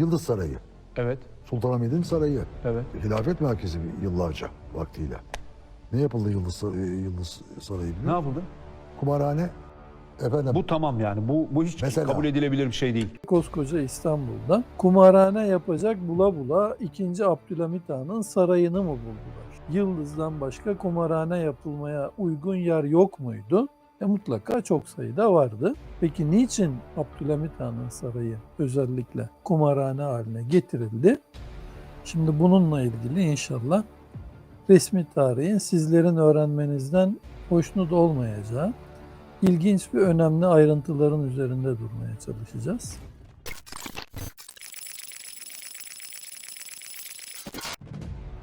Yıldız Sarayı. Evet. Sultanahmet'in sarayı. Evet. Hilafet merkezi yıllarca vaktiyle. Ne yapıldı Yıldız, e, Yıldız Sarayı biliyor Ne yapıldı? Kumarhane. Efendim Bu tamam yani. Bu bu hiç Mesela. kabul edilebilir bir şey değil. koskoca İstanbul'da kumarhane yapacak bula bula 2. Abdülhamit Han'ın sarayını mı buldular? Yıldız'dan başka kumarhane yapılmaya uygun yer yok muydu? E mutlaka çok sayıda vardı. Peki niçin Abdülhamit Han'ın sarayı özellikle kumarhane haline getirildi? Şimdi bununla ilgili inşallah resmi tarihin sizlerin öğrenmenizden hoşnut olmayacağı ilginç ve önemli ayrıntıların üzerinde durmaya çalışacağız.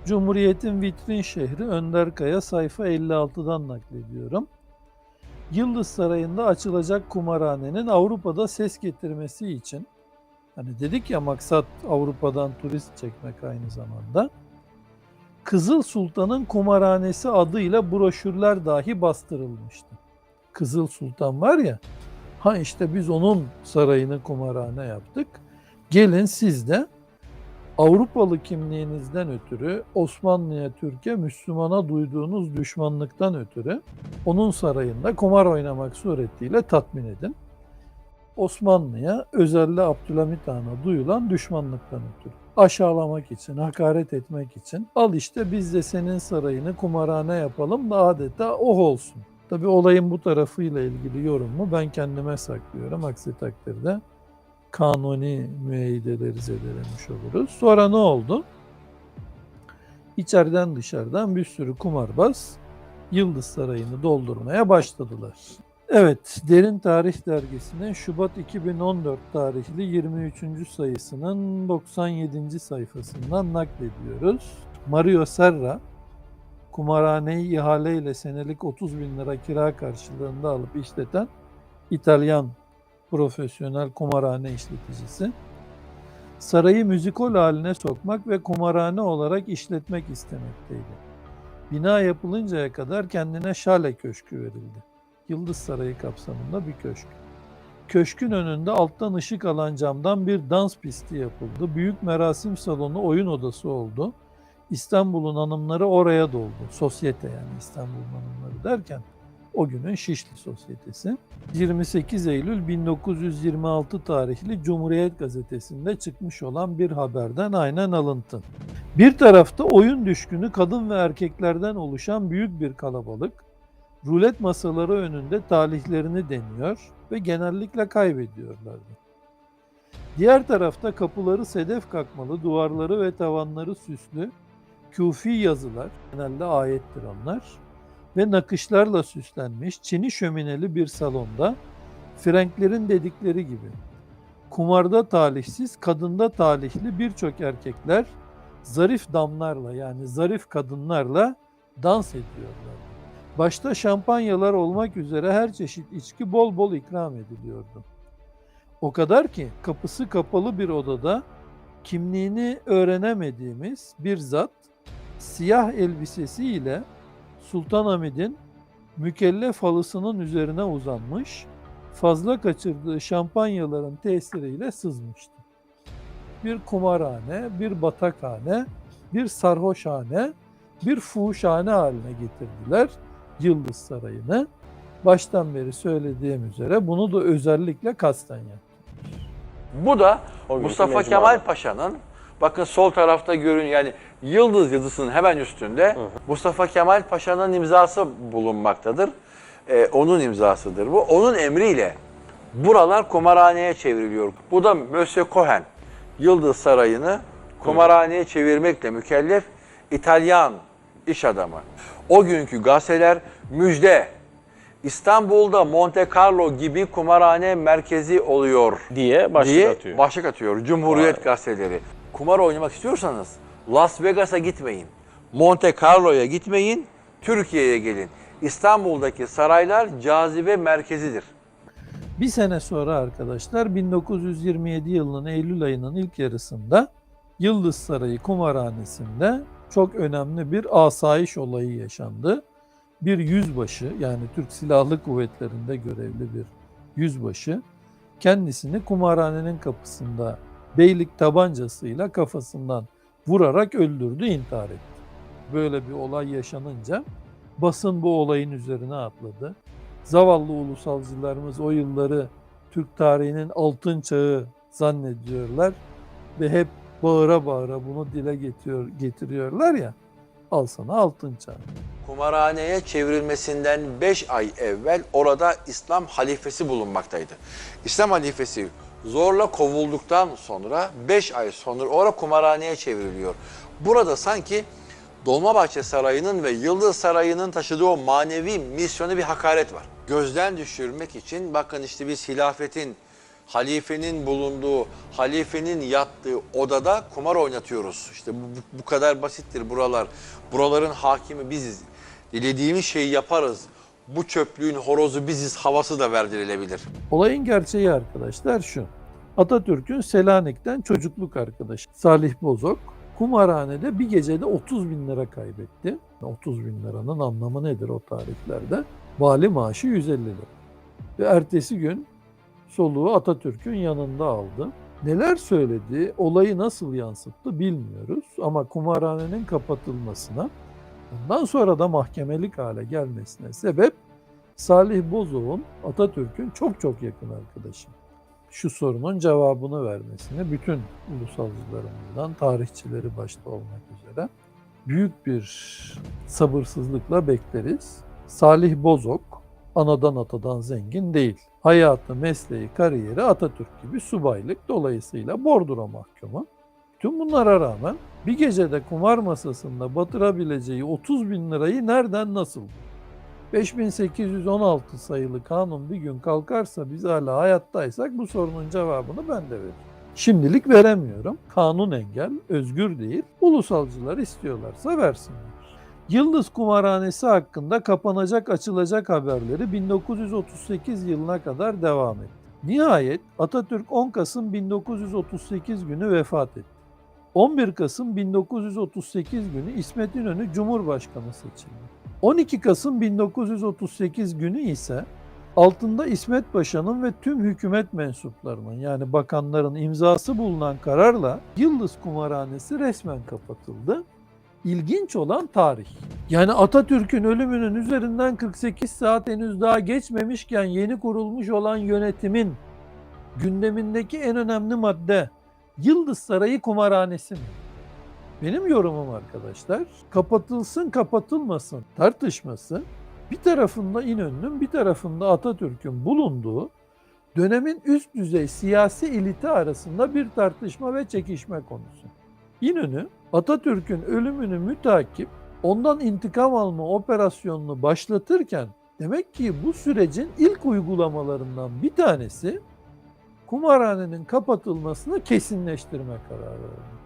Cumhuriyet'in vitrin şehri Önderkaya sayfa 56'dan naklediyorum. Yıldız Sarayı'nda açılacak kumarhanenin Avrupa'da ses getirmesi için hani dedik ya maksat Avrupa'dan turist çekmek aynı zamanda. Kızıl Sultan'ın kumarhanesi adıyla broşürler dahi bastırılmıştı. Kızıl Sultan var ya, ha işte biz onun sarayını kumarhane yaptık. Gelin siz de Avrupalı kimliğinizden ötürü Osmanlı'ya, Türkiye, Müslümana duyduğunuz düşmanlıktan ötürü onun sarayında kumar oynamak suretiyle tatmin edin. Osmanlı'ya, özellikle Abdülhamit Han'a duyulan düşmanlıktan ötürü. Aşağılamak için, hakaret etmek için al işte biz de senin sarayını kumarhane yapalım da adeta oh olsun. Tabi olayın bu tarafıyla ilgili yorumu ben kendime saklıyorum. Aksi takdirde kanuni müeyyideleri zedelemiş oluruz. Sonra ne oldu? İçeriden dışarıdan bir sürü kumarbaz Yıldız Sarayı'nı doldurmaya başladılar. Evet, Derin Tarih Dergisi'nin Şubat 2014 tarihli 23. sayısının 97. sayfasından naklediyoruz. Mario Serra, kumarhaneyi ihaleyle senelik 30 bin lira kira karşılığında alıp işleten İtalyan profesyonel kumarhane işleticisi. Sarayı müzikol haline sokmak ve kumarhane olarak işletmek istemekteydi. Bina yapılıncaya kadar kendine Şale Köşkü verildi. Yıldız Sarayı kapsamında bir köşk. Köşkün önünde alttan ışık alan camdan bir dans pisti yapıldı. Büyük merasim salonu oyun odası oldu. İstanbul'un hanımları oraya doldu. Sosyete yani İstanbul'un hanımları derken o günün Şişli Sosyetesi. 28 Eylül 1926 tarihli Cumhuriyet Gazetesi'nde çıkmış olan bir haberden aynen alıntı. Bir tarafta oyun düşkünü kadın ve erkeklerden oluşan büyük bir kalabalık, rulet masaları önünde talihlerini deniyor ve genellikle kaybediyorlardı. Diğer tarafta kapıları sedef kakmalı, duvarları ve tavanları süslü, küfi yazılar, genelde ayettir onlar, ve nakışlarla süslenmiş çini şömineli bir salonda Frenklerin dedikleri gibi kumarda talihsiz, kadında talihli birçok erkekler zarif damlarla yani zarif kadınlarla dans ediyorlar. Başta şampanyalar olmak üzere her çeşit içki bol bol ikram ediliyordu. O kadar ki kapısı kapalı bir odada kimliğini öğrenemediğimiz bir zat siyah elbisesiyle Sultanahmet'in mükellef halısının üzerine uzanmış, fazla kaçırdığı şampanyaların tesiriyle sızmıştı. Bir kumarhane, bir batakhane, bir sarhoşhane, bir fuhuşhane haline getirdiler Yıldız Sarayı'nı. Baştan beri söylediğim üzere bunu da özellikle kasten yaptı. Bu da Mustafa. Kemal Paşa'nın bakın sol tarafta görün yani Yıldız yazısının hemen üstünde Mustafa Kemal Paşa'nın imzası bulunmaktadır. Ee, onun imzasıdır bu. Onun emriyle buralar kumarhaneye çevriliyor. Bu da Monsieur Cohen Yıldız Sarayı'nı kumarhaneye çevirmekle mükellef İtalyan iş adamı. O günkü gazeteler müjde İstanbul'da Monte Carlo gibi kumarhane merkezi oluyor diye başlık diye atıyor. başlık atıyor Cumhuriyet Vay. gazeteleri. Kumar oynamak istiyorsanız Las Vegas'a gitmeyin. Monte Carlo'ya gitmeyin. Türkiye'ye gelin. İstanbul'daki saraylar cazibe merkezidir. Bir sene sonra arkadaşlar 1927 yılının Eylül ayının ilk yarısında Yıldız Sarayı Kumarhanesi'nde çok önemli bir asayiş olayı yaşandı. Bir yüzbaşı yani Türk Silahlı Kuvvetleri'nde görevli bir yüzbaşı kendisini kumarhanenin kapısında beylik tabancasıyla kafasından vurarak öldürdü, intihar etti. Böyle bir olay yaşanınca basın bu olayın üzerine atladı. Zavallı ulusalcılarımız o yılları Türk tarihinin altın çağı zannediyorlar ve hep bağıra bağıra bunu dile getiriyor, getiriyorlar ya. Al sana altın çağı. kumarhaneye çevrilmesinden 5 ay evvel orada İslam halifesi bulunmaktaydı. İslam halifesi zorla kovulduktan sonra 5 ay sonra orada kumarhaneye çevriliyor. Burada sanki Dolmabahçe Sarayı'nın ve Yıldız Sarayı'nın taşıdığı o manevi misyonu bir hakaret var. Gözden düşürmek için bakın işte biz hilafetin, halifenin bulunduğu, halifenin yattığı odada kumar oynatıyoruz. İşte bu- bu kadar basittir buralar. Buraların hakimi biziz. Dilediğimiz şeyi yaparız. Bu çöplüğün horozu biziz havası da verdirilebilir. Olayın gerçeği arkadaşlar şu. Atatürk'ün Selanik'ten çocukluk arkadaşı Salih Bozok kumarhanede bir gecede 30 bin lira kaybetti. 30 bin liranın anlamı nedir o tarihlerde? Vali maaşı 150 lira. Ve ertesi gün soluğu Atatürk'ün yanında aldı. Neler söyledi, olayı nasıl yansıttı bilmiyoruz ama kumarhanenin kapatılmasına, ondan sonra da mahkemelik hale gelmesine sebep Salih Bozok'un Atatürk'ün çok çok yakın arkadaşı. Şu sorunun cevabını vermesini bütün ulusalcılarımızdan, tarihçileri başta olmak üzere büyük bir sabırsızlıkla bekleriz. Salih Bozok anadan atadan zengin değil. Hayatı, mesleği, kariyeri Atatürk gibi subaylık dolayısıyla bordro mahkumu. Tüm bunlara rağmen bir gecede kumar masasında batırabileceği 30 bin lirayı nereden nasıl? 5816 sayılı kanun bir gün kalkarsa biz hala hayattaysak bu sorunun cevabını ben de veririm. Şimdilik veremiyorum. Kanun engel, özgür değil. Ulusalcılar istiyorlarsa versinler. Yıldız Kumarhanesi hakkında kapanacak açılacak haberleri 1938 yılına kadar devam etti. Nihayet Atatürk 10 Kasım 1938 günü vefat etti. 11 Kasım 1938 günü İsmet İnönü Cumhurbaşkanı seçildi. 12 Kasım 1938 günü ise altında İsmet Paşa'nın ve tüm hükümet mensuplarının yani bakanların imzası bulunan kararla Yıldız Kumarhanesi resmen kapatıldı. İlginç olan tarih. Yani Atatürk'ün ölümünün üzerinden 48 saat henüz daha geçmemişken yeni kurulmuş olan yönetimin gündemindeki en önemli madde Yıldız Sarayı Kumarhanesi mi? Benim yorumum arkadaşlar kapatılsın kapatılmasın tartışması bir tarafında İnönü'nün bir tarafında Atatürk'ün bulunduğu dönemin üst düzey siyasi eliti arasında bir tartışma ve çekişme konusu. İnönü Atatürk'ün ölümünü mütakip ondan intikam alma operasyonunu başlatırken demek ki bu sürecin ilk uygulamalarından bir tanesi kumarhanenin kapatılmasını kesinleştirme kararı aldı.